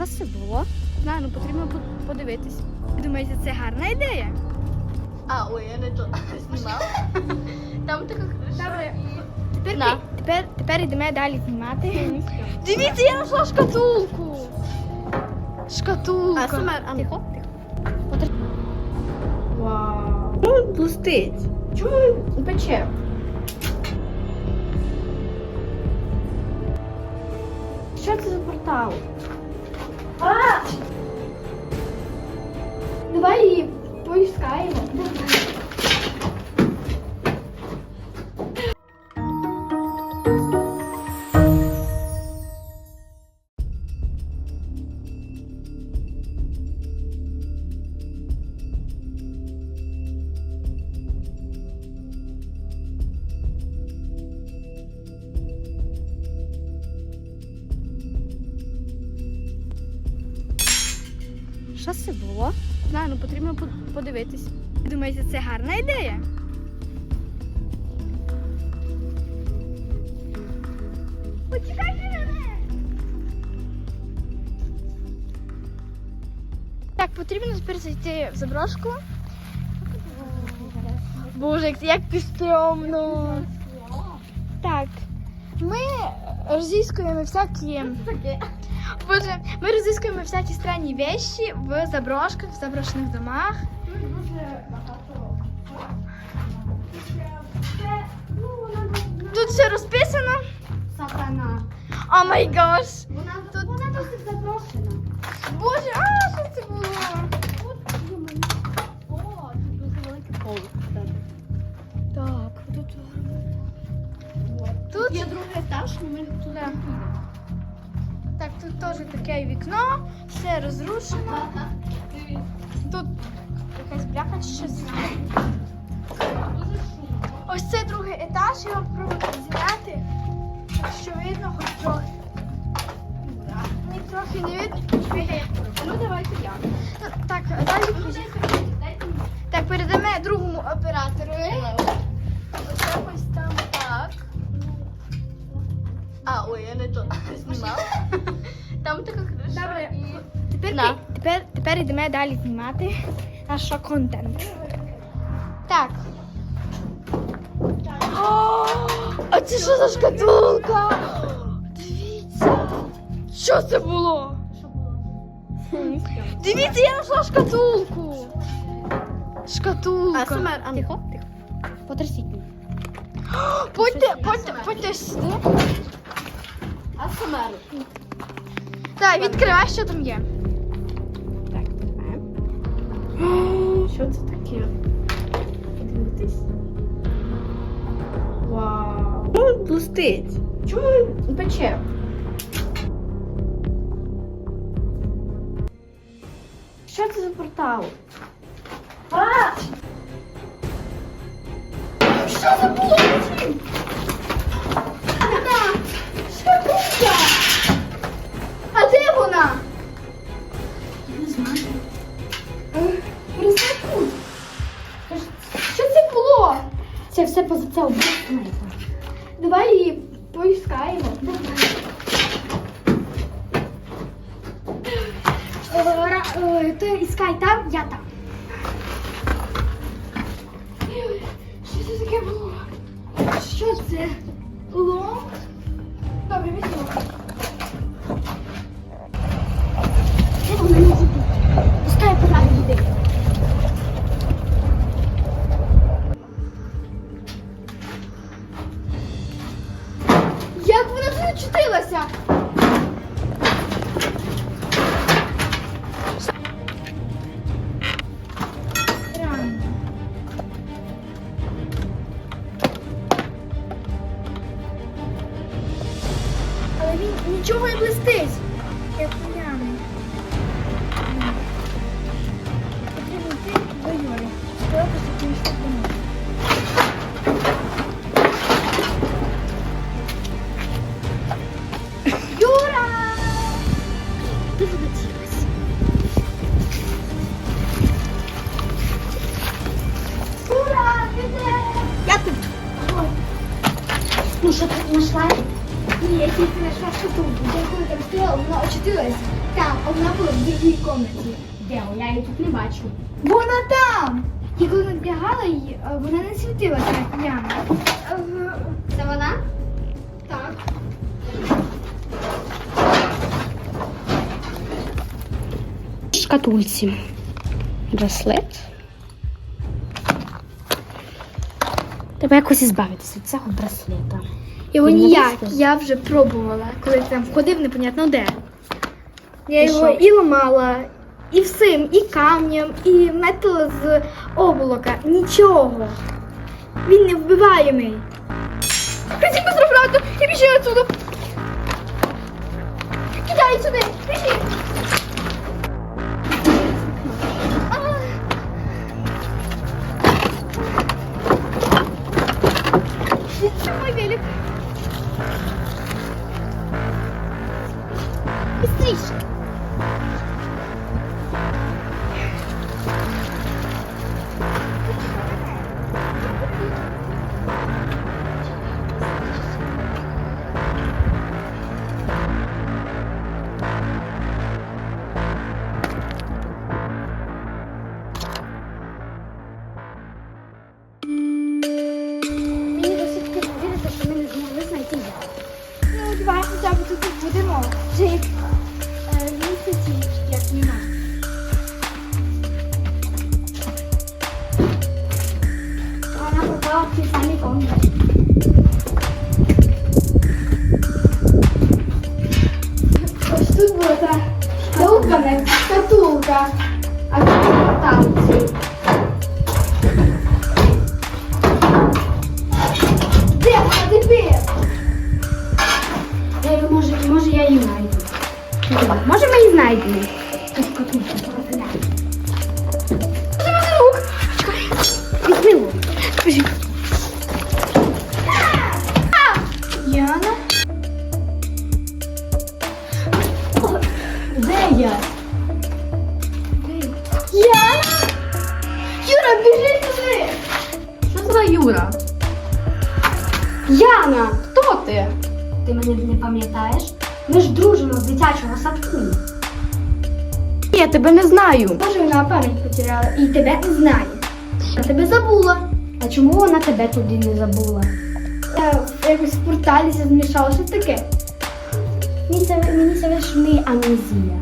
Що це було? Знаю, ну потрібно по- подивитись. Думаєте, це гарна ідея? А, ой, я не то знімала. Там така. Добре. Тепер, На. тепер, тепер йдемо далі знімати. Дивіться, я знайшла шкатулку. Шкатулка. А, Самар, а. Тихо, тихо. Вау. Ну, блистить. Чому він пече? Що це за портал? А! Давай її поіскаємо. Що це було? Знаю, ну потрібно подивитись. Ви Думаєте, це гарна ідея? Почекайте мене! Так, потрібно тепер зайти в заброшку. Боже, як, як стрьомно. Так, ми розіскуємо всякі. Боже, ми розіскуємо всякі странні вещі в заброшках, в заброшених домах. Тут все розписано. Сатана. О май гаш. Вона, вона досить запрошена. Боже, а що це було? О, тут дуже великий пол. Так, тут. Тут Тут є другий етаж, ми туди тут теж таке вікно, все розрушено. Тут якась бляха чи щось. Ось це другий етаж, я вам спробую зняти. Якщо видно, хоч трохи. Мені трохи не видно. Ну давайте я. Так, далі. Ну. Так, передамо другому оператору. Ось там так. А, ой, я не то знімала. Там така криша. Добре. і- Тепер, На. тепер, тепер йдемо далі знімати наш контент. Так. О, а це що за шкатулка? Дивіться. Що це було? Дивіться, я знайшла шкатулку. Шкатулка. А, Самар, а ну. Тихо, тихо. Потрясіть мене. Подьте, подьте, подьте сюди. А Самар? Так, відкривай, що там є. Так, відкриваємо. Що це таке? Подивитись. Вау. Блистить. Чому він пече? Що це за портал? А! Що це було? Поза це образ Давай її поіскаємо. Е, Ти іскай там, я там. Що це таке було? Що це було? Кімнаті. Де? Я її тут не бачу. Вона там! І коли надягала її, е, вона не світилася, як Яна. Е, Це вона? Так. шкатульці. Браслет. Треба якось ізбавитися від цього браслета. Його Він ніяк, я вже пробувала, коли там входив, непонятно де. Я І його що? і ламала, і всім, і камнем, і метал з облака. Нічого. Він не вбиваємий. Хотів би і біжи отсюда. Кидай сюди, біжи. Може ми її знайдемо? Візьми лук. Яна? Де я? Яна? Юра, біжи сюди. Що за Юра? Яна, хто ти? Ти мене не пам'ятаєш? Ми ж дружимо з дитячого садку. Я тебе не знаю. Може, вона пам'ять потеряла і тебе не знає. Я тебе забула. А чому вона тебе туди не забула? Я якось в порталі змішала, що таке. Мені це, мені вишни амнезія.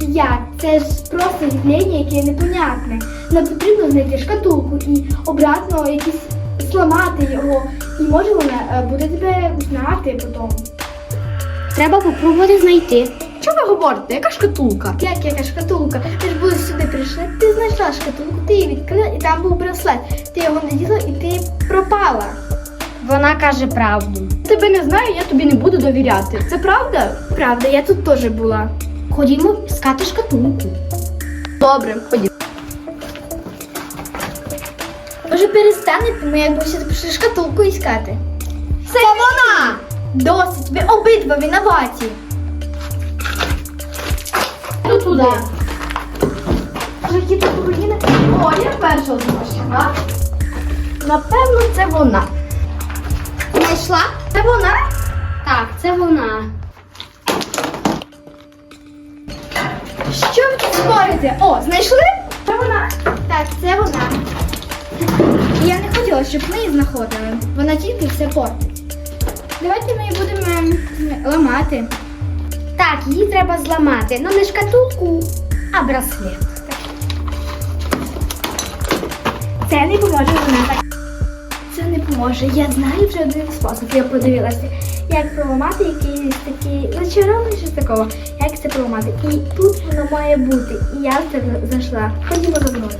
Як? Це ж просто явлення, яке непонятне. Нам потрібно знайти шкатулку і обратно якісь зламати його. І може вона е, буде тебе знати потім. Треба попробувати знайти. Що ви говорите? Яка шкатулка? Як яка шкатулка? Ти ж були сюди прийшла, ти знайшла шкатулку, ти її відкрила і там був браслет. Ти його наділа і ти пропала. Вона каже правду. Тебе не знаю, я тобі не буду довіряти. Це правда? Правда, я тут теж була. Ходімо іскати шкатулку. Добре, ходімо. Може перестанете, ми якби ще пішли шкатулку іскати. Це вона! Досить, ви обидва винуваті. Ну туди. Жахіта Україна. О, я перша знайшла. Напевно, це вона. Знайшла? Це вона? Так, це вона. Що ви тут спорите? О, знайшли? Це вона. Так, це вона. Я не хотіла, щоб ми її знаходили. Вона тільки все портить. Давайте ми її будемо ем, ламати. Так, її треба зламати. Ну не шкатулку, а браслет. Це не поможе вона так. Це не поможе. Я знаю вже один спосіб. Я подивилася, як проламати якийсь такий зачарований щось такого. Як це проламати? І тут воно має бути. І я це зайшла. Ходімо за мною.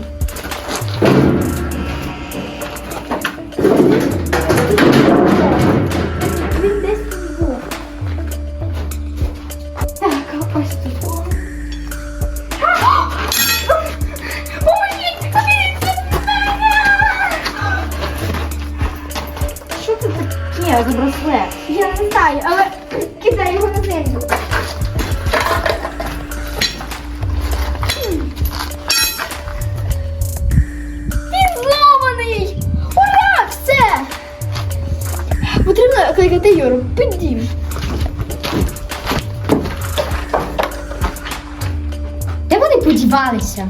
Я але кидай його на землю. Він зломаний! Ура! Все! Потрібно кликати Юру. Підім. подівалися?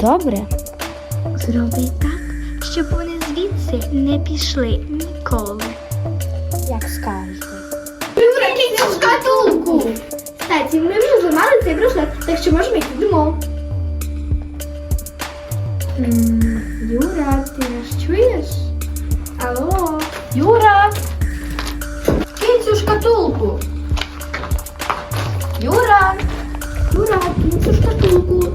Добре. Зроби так, щоб вони звідси не пішли ніколи. Як скажете. Прикинь цю шкатулку! Кстати, ми вже зламали цей браслет, так що можемо йти додому. Юра, ти нас чуєш? Алло? Юра! Кинь цю шкатулку. Юра! Юра, кинь цю шкатулку.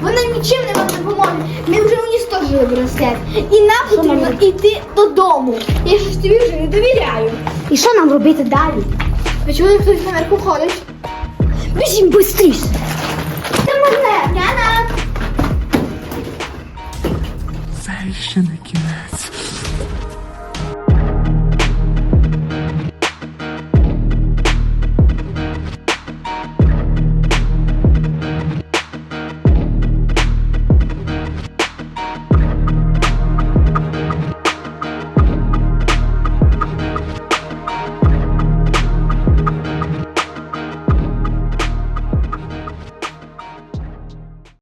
Вона нічим не вам допоможуть. допоможе. Ми вже уністожили браслет. І нам потрібно йти додому. Я щось тобі вже не довіряю. І що нам робити далі? А чому хтось наверху ходить? Біжім швидше. Це мене, Яна! Це ще не кінець.